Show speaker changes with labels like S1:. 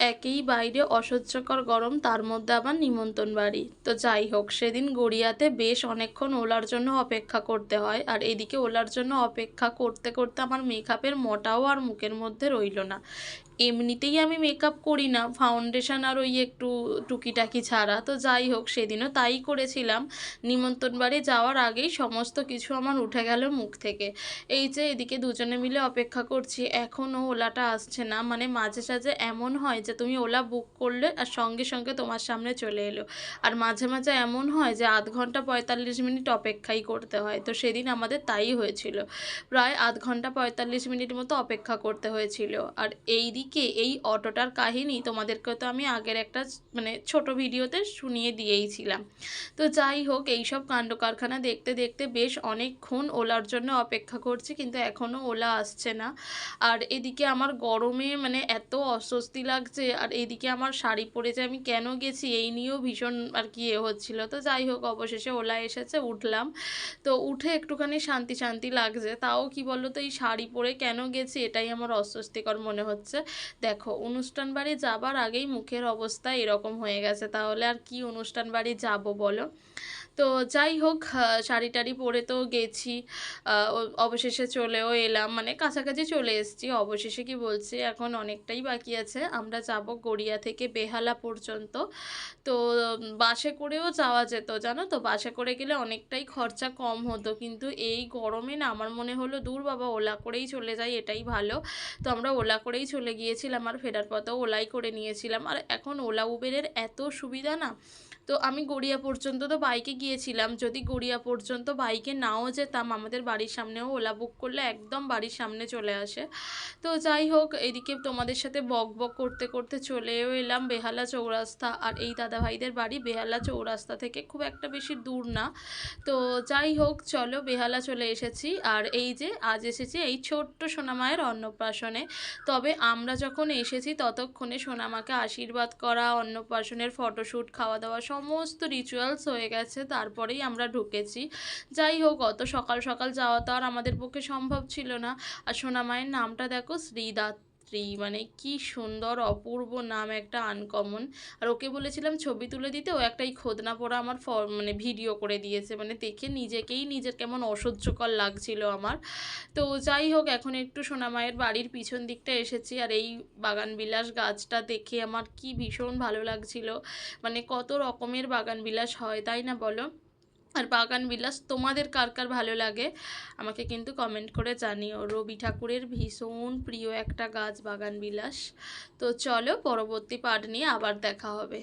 S1: একেই বাইরে অসহ্যকর গরম, তার মধ্যে আবার নিমন্ত্রণ বাড়ি। তো যাই হোক, সেদিন গড়িয়াতে বেশ অনেকক্ষণ ওলার জন্য অপেক্ষা করতে হয়। আর এদিকে ওলার জন্য অপেক্ষা করতে করতে আমার মেকআপের মোটাও আর মুখের মধ্যে রইল না। এমনিতেই আমি মেকআপ করি না। ফাউন্ডেশন আর ওই একটু টুকিটাকি ছাড়া। তো যাই হোক, সেদিনও তাই করেছিলাম। নিমন্ত্রণ বাড়ি যাওয়ার আগেই সমস্ত কিছু আমার উঠে গেল মুখ থেকে। এই যে এদিকে দুজনে মিলে অপেক্ষা করছি, এখনও ওলাটা আসছে না। মানে মাঝে সাঝে এমন হয় যে, তুমি ওলা বুক করলে আর সঙ্গে সঙ্গে তোমার সামনে চলে এলো। আর মাঝে মাঝে এমন হয় যে, আধ ঘণ্টা পঁয়তাল্লিশ মিনিট অপেক্ষাই করতে হয়। তো সেদিন আমাদের তাই হয়েছিল। প্রায় আধ ঘণ্টা পঁয়তাল্লিশ মিনিট মতো অপেক্ষা করতে হয়েছিল। আর এই দিকে এই অটোটার কাহিনী তোমাদেরকে তো আমি আগের একটা মানে ছোট ভিডিওতে শুনিয়ে দিয়েইছিলাম। তো যাই হোক, এইসব কাণ্ড কারখানা দেখতে দেখতে বেশ অনেকক্ষণ ওলার জন্য অপেক্ষা করছি, কিন্তু এখনও ওলা আসছে না। আর এদিকে আমার গরমে মানে এত অস্বস্তি লাগছে, আর এদিকে আমার শাড়ি পরে যে আমি কেন গেছি এই নিয়েও ভীষণ আর কি এ হচ্ছিল। তো যাই হোক, অবশেষে ওলা এসেছে, উঠলাম। তো উঠে একটুখানি শান্তি শান্তি লাগছে। তাও কি বলো তো এই শাড়ি পরে কেন গেছি এটাই আমার অস্বস্তিকর মনে হচ্ছে। দেখো, অনুষ্ঠান বাড়ি যাবার আগেই মুখের অবস্থা এরকম হয়ে গেছে। তাহলে আর কি অনুষ্ঠান বাড়ি যাব বলো? তো যাই হোক শাড়ি টাড়ি পরে তো গেছি। অবশেষে চলেও এলাম। মানে কাছাকাছি চলে এসেছি। অবশেষে কি বলছি, এখন অনেকটাই বাকি আছে। আমরা যাব গড়িয়া থেকে বেহালা পর্যন্ত। তো বাসে করেও যাওয়া যেত, জানো তো? বাসে করে গেলে অনেকটাই খরচা কম হতো। কিন্তু এই গরমে না, আমার মনে হলো, দূর বাবা, ওলা করেই চলে যাই, এটাই ভালো। তো আমরা ওলা করেই চলে গিয়েছিলাম। আর ফেরার পথেও ওলাই করে নিয়েছিলাম। আর এখন ওলা, উবেরের এত সুবিধা না তো আমি গড়িয়া পর্যন্ত তো বাইকে গিয়েছিলাম। যদি গড়িয়া পর্যন্ত বাইকে নাও যেতাম, আমাদের বাড়ির সামনেও ওলা বুক করলে একদম বাড়ির সামনে চলে আসে। তো যাই হোক, এদিকে তোমাদের সাথে বক বক করতে করতে চলেও এলাম বেহালা চৌরাস্তা। আর এই দাদাভাইদের বাড়ি বেহালা চৌরাস্তা থেকে খুব একটা বেশি দূর না। তো যাই হোক, চলো বেহালা চলে এসেছি। আর এই যে আজ এসেছি এই ছোট্ট সোনামায়ের অন্নপ্রাশনে। তবে আমরা যখন এসেছি, ততক্ষণে সোনামাকে আশীর্বাদ করা, অন্নপ্রাশনের ফটোশ্যুট খাওয়া দাওয়া সমস্ত রিচুয়ালস হয়ে গেছে, তারপরেই আমরা ঢুকেছি। যাই হোক, অত সকাল সকাল যাওয়া তো আর আমাদের পক্ষে সম্ভব ছিল না। আর সোনামায়ের নামটা দেখো শ্রীদাত্রী মানে কি সুন্দর অপূর্ব নাম একটা আনকমন আর ওকে বলেছিলাম ছবি তুলে দিতে, ও একটা এই খোদনা পড়া আমার মানে ভিডিও করে দিয়েছে মানে দেখে নিজেকেই নিজের কেমন অসহ্যকর লাগছিল আমার। তো যাই হোক, এখন একটু সোনামায়ের বাড়ির পিছন দিকটা এসেছি, আর এই বাগান বিলাস গাছটা দেখে আমার কি ভীষণ ভালো লাগছিল। মানে কত রকমের বাগান বিলাস হয়, তাই না বলো? আর বাগান বিলাস, তোমাদের কার কার ভালো লাগে? আমাকে কিন্তু কমেন্ট করে জানিও। রবি ঠাকুরের ভীষণ প্রিয় একটা গাছ বাগান বিলাস। তো চলো পরবর্তী পাঠ নিয়ে আবার দেখা হবে।